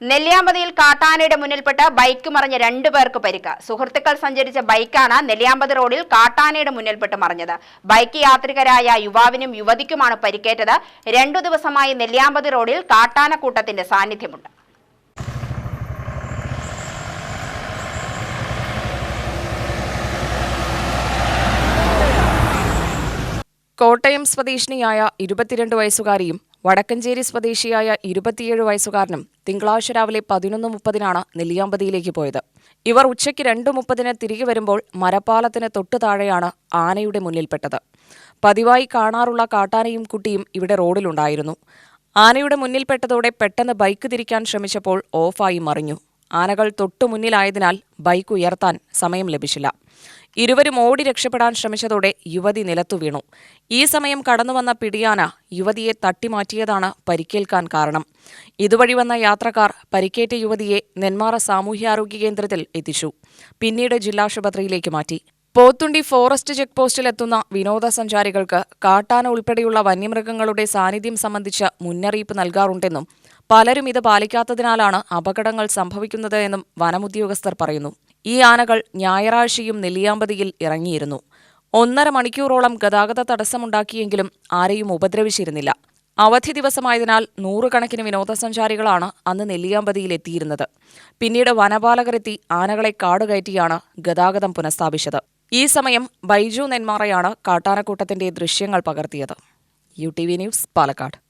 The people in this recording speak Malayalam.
നെല്ലിയാമ്പതിയിൽ കാട്ടാനയുടെ മുന്നിൽപ്പെട്ട് ബൈക്ക് മറിഞ്ഞ രണ്ടു പേർക്ക് പരിക്ക്. സുഹൃത്തുക്കൾ സഞ്ചരിച്ച ബൈക്കാണ് നെല്ലിയാമ്പതി റോഡിൽ കാട്ടാനയുടെ മുന്നിൽപ്പെട്ട് മറിഞ്ഞത്. ബൈക്ക് യാത്രികരായ യുവാവിനും യുവതിക്കുമാണ് പരിക്കേറ്റത്. രണ്ടു ദിവസമായി നെല്ലിയാമ്പതി റോഡിൽ കാട്ടാനക്കൂട്ടത്തിന്റെ സാന്നിധ്യമുണ്ട്. കോട്ടയം സ്വദേശിനിയായ ഇരുപത്തിരണ്ട് വയസ്സുകാരിയും വടക്കഞ്ചേരി സ്വദേശിയായ ഇരുപത്തിയേഴ് വയസ്സുകാരനും തിങ്കളാഴ്ച രാവിലെ പതിനൊന്ന് മുപ്പതിനാണ് നെല്ലിയാമ്പതിയിലേക്ക് പോയത്. ഇവർ ഉച്ചയ്ക്ക് രണ്ട് മുപ്പതിന് തിരികെ വരുമ്പോൾ മരപ്പാലത്തിന് തൊട്ടു താഴെയാണ് ആനയുടെ മുന്നിൽപ്പെട്ടത്. പതിവായി കാണാറുള്ള കാട്ടാനയും കുട്ടിയും ഇവിടെ റോഡിലുണ്ടായിരുന്നു. ആനയുടെ മുന്നിൽപ്പെട്ടതോടെ പെട്ടെന്ന് ബൈക്ക് തിരിക്കാൻ ശ്രമിച്ചപ്പോൾ ഓഫായി മറിഞ്ഞു. ആനകൾ തൊട്ടു മുന്നിലായതിനാൽ ബൈക്ക് ഉയർത്താൻ സമയം ലഭിച്ചില്ല. ഇരുവരും ഓടി രക്ഷപ്പെടാൻ ശ്രമിച്ചതോടെ യുവതി നിലത്തു വീണു. ഈ സമയം കടന്നുവന്ന പിടിയാന യുവതിയെ തട്ടിമാറ്റിയതാണ് പരിക്കേൽക്കാൻ കാരണം. ഇതുവഴി വന്ന യാത്രക്കാർ പരിക്കേറ്റ യുവതിയെ നെന്മാറ സാമൂഹ്യാരോഗ്യ കേന്ദ്രത്തിൽ എത്തിച്ചു. പിന്നീട് ജില്ലാശുപത്രിയിലേക്ക് മാറ്റി. പോത്തുണ്ടി ഫോറസ്റ്റ് ചെക്ക് പോസ്റ്റിലെത്തുന്ന വിനോദസഞ്ചാരികൾക്ക് കാട്ടാന ഉൾപ്പെടെയുള്ള വന്യമൃഗങ്ങളുടെ സാന്നിധ്യം സംബന്ധിച്ച മുന്നറിയിപ്പ് നൽകാറുണ്ടെന്നും പലരും ഇത് പാലിക്കാത്തതിനാലാണ് അപകടങ്ങൾ സംഭവിക്കുന്നത് എന്നും വനമുദ്യോഗസ്ഥർ പറയുന്നു. ഈ ആനകൾ ഞായറാഴ്ചയും നെല്ലിയാമ്പതിയിൽ ഇറങ്ങിയിരുന്നു. ഒന്നര മണിക്കൂറോളം ഗതാഗത തടസ്സമുണ്ടാക്കിയെങ്കിലും ആരെയും ഉപദ്രവിച്ചിരുന്നില്ല. അവധി ദിവസമായതിനാൽ നൂറുകണക്കിന് വിനോദസഞ്ചാരികളാണ് അന്ന് നെല്ലിയാമ്പതിയിൽ എത്തിയിരുന്നത്. പിന്നീട് വനപാലകരെത്തി ആനകളെ കാടുകയറ്റിയാണ് ഗതാഗതം പുനഃസ്ഥാപിച്ചത്. ഈ സമയം ബൈജു നെന്മാറയാണ് കാട്ടാനക്കൂട്ടത്തിന്റെ ദൃശ്യങ്ങൾ പകർത്തിയത്. U T V news Palakkad.